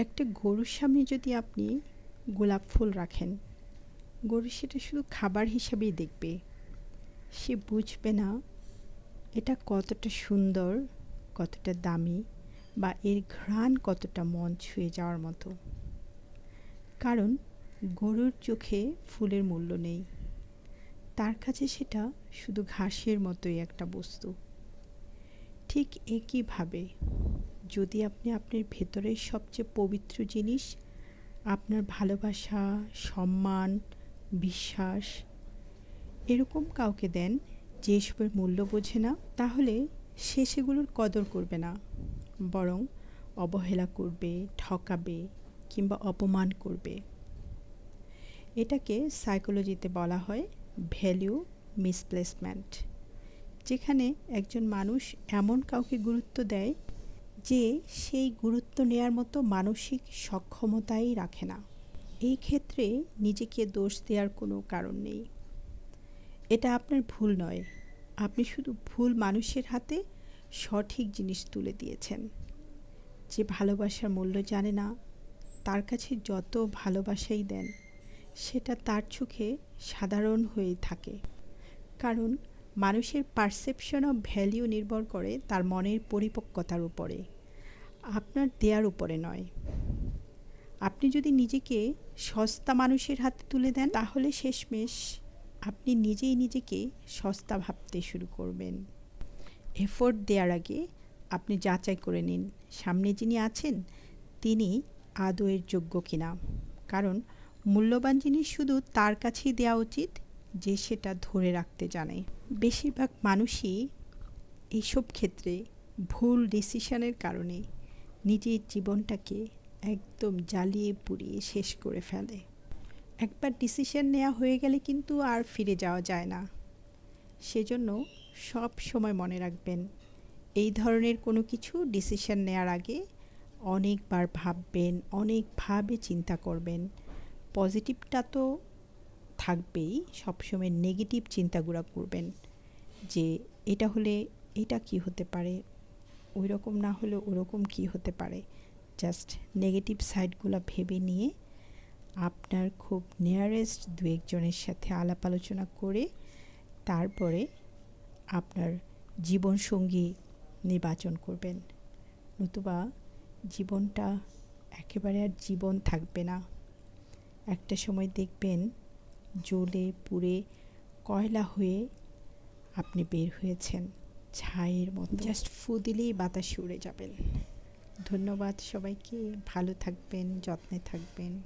একটা গরুর সামনে যদি আপনি গোলাপ ফুল রাখেন, গরু সেটা শুধু খাবার হিসাবেই দেখবে। সে বুঝবে না এটা কতটা সুন্দর, কতটা দামি বা এর ঘ্রাণ কতটা মন ছুঁয়ে যাওয়ার মতো। কারণ গরুর চোখে ফুলের মূল্য নেই। তার কাছে সেটা শুধু ঘাসের মতোই একটা বস্তু। ঠিক একইভাবে যদি আপনি আপনার ভেতরের সবচেয়ে পবিত্র জিনিস, আপনার ভালোবাসা, সম্মান, বিশ্বাস, এরকম কাউকে দেন যে এসবের মূল্য বোঝে না, তাহলে সে সেগুলোর কদর করবে না। বরং অবহেলা করবে, ঠকাবে কিংবা অপমান করবে। এটাকে সাইকোলজিতে বলা হয় ভ্যালিউ মিসপ্লেসমেন্ট যেখানে একজন মানুষ এমন কাউকে গুরুত্ব দেয় যে সেই গুরুত্ব নেয়ার মতো মানসিক সক্ষমতাই রাখে না। এই ক্ষেত্রে নিজেকে দোষ দেওয়ার কোনো কারণ নেই। এটা আপনার ভুল নয়। আপনি শুধু ভুল মানুষের হাতে সঠিক জিনিস তুলে দিয়েছেন। যে ভালোবাসার মূল্য জানে না, তার কাছে যত ভালোবাসাই দেন, সেটা তার চোখে সাধারণ হয়ে থাকে। কারণ মানুষের পারসেপশন অফ ভ্যালিউ নির্ভর করে তার মনের পরিপক্কতার উপরে, আপনার দেয়ার উপরে নয়। আপনি যদি নিজেকে সস্তা মানুষের হাতে তুলে দেন, তাহলে শেষমেশ আপনি নিজেই নিজেকে সস্তা ভাবতে শুরু করবেন। এফোর্ট দেওয়ার আগে আপনি যাচাই করে নিন, সামনে যিনি আছেন, তিনি আদৌ এর যোগ্য কিনা। কারণ, মূল্যবান জিনিস শুধু তার কাছেই দেওয়া উচিত যে সেটা ধরে রাখতে জানে বেশিরভাগ মানুষই এইসব ক্ষেত্রে ভুল ডিসিশনের কারণে নিজের জীবনটাকে একদম জ্বালিয়ে পুড়িয়ে শেষ করে ফেলে। একবার ডিসিশন নেওয়া হয়ে গেলে কিন্তু আর ফিরে যাওয়া যায় না। সেজন্য সব সময় মনে রাখবেন, এই ধরনের কোনো কিছু ডিসিশন নেওয়ার আগে অনেকবার ভাববেন, অনেকভাবে চিন্তা করবেন। পজিটিভটা তো থাকবেই, সবসময় নেগেটিভ চিন্তাগুলো করবেন যে এটা হলে এটা কি হতে পারে ওই রকম না হলে ওরকম কি হতে পারে। জাস্ট নেগেটিভ সাইডগুলো ভেবে নিয়ে আপনার খুব নিয়ারেস্ট দু একজনের সাথে আলাপ আলোচনা করে তারপরে আপনার জীবনসঙ্গী নির্বাচন করবেন। নতুবা জীবনটা একেবারে আর জীবন থাকবে না। একটা সময় দেখবেন জ্বলে পুড়ে কয়লা হয়ে আপনি বের হয়েছেন ছাইয়ের মতো। জাস্ট ফু দিলেই বাতাসে উড়ে যাবেন। ধন্যবাদ সবাইকে। ভালো থাকবেন, যত্নে থাকবেন।